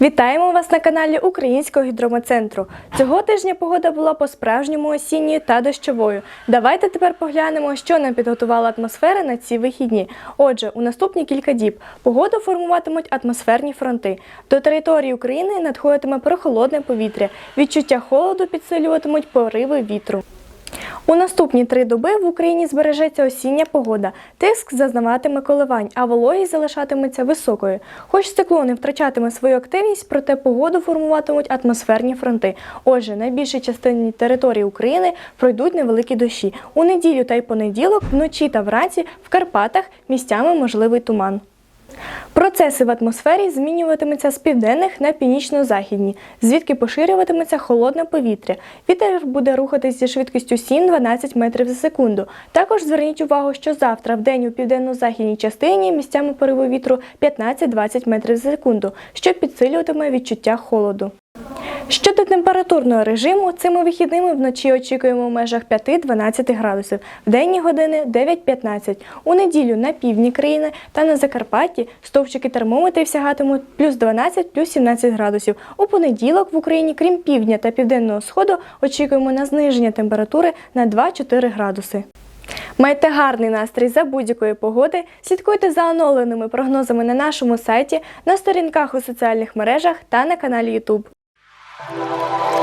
Вітаємо вас на каналі Українського гідрометцентру. Цього тижня погода була по-справжньому осінньою та дощовою. Давайте тепер поглянемо, що нам підготувала атмосфера на ці вихідні. Отже, у наступні кілька діб погоду формуватимуть атмосферні фронти. До території України надходитиме прохолодне повітря. Відчуття холоду підсилюватимуть пориви вітру. У наступні три доби в Україні збережеться осіння погода. Тиск зазнаватиме коливань, а вологість залишатиметься високою. Хоч циклони втрачатиме свою активність, проте погоду формуватимуть атмосферні фронти. Отже, на більшій частині території України пройдуть невеликі дощі. У неділю та й понеділок, вночі та вранці в Карпатах місцями можливий туман. Процеси в атмосфері змінюватимуться з південних на північно-західні, звідки поширюватиметься холодне повітря. Вітер буде рухатись зі швидкістю 7-12 метрів за секунду. Також зверніть увагу, що завтра в день у південно-західній частині місцями пориву вітру 15-20 метрів за секунду, що підсилюватиме відчуття холоду. Щодо температурного режиму, цими вихідними вночі очікуємо в межах 5-12 градусів, в денні години 9-15. У неділю на півдні країни та на Закарпатті стовпчики термометрів сягатимуть плюс 12, плюс 17 градусів. У понеділок в Україні, крім півдня та південного сходу, очікуємо на зниження температури на 2-4 градуси. Майте гарний настрій за будь-якої погоди. Слідкуйте за оновленими прогнозами на нашому сайті, на сторінках у соціальних мережах та на каналі YouTube. Thank you.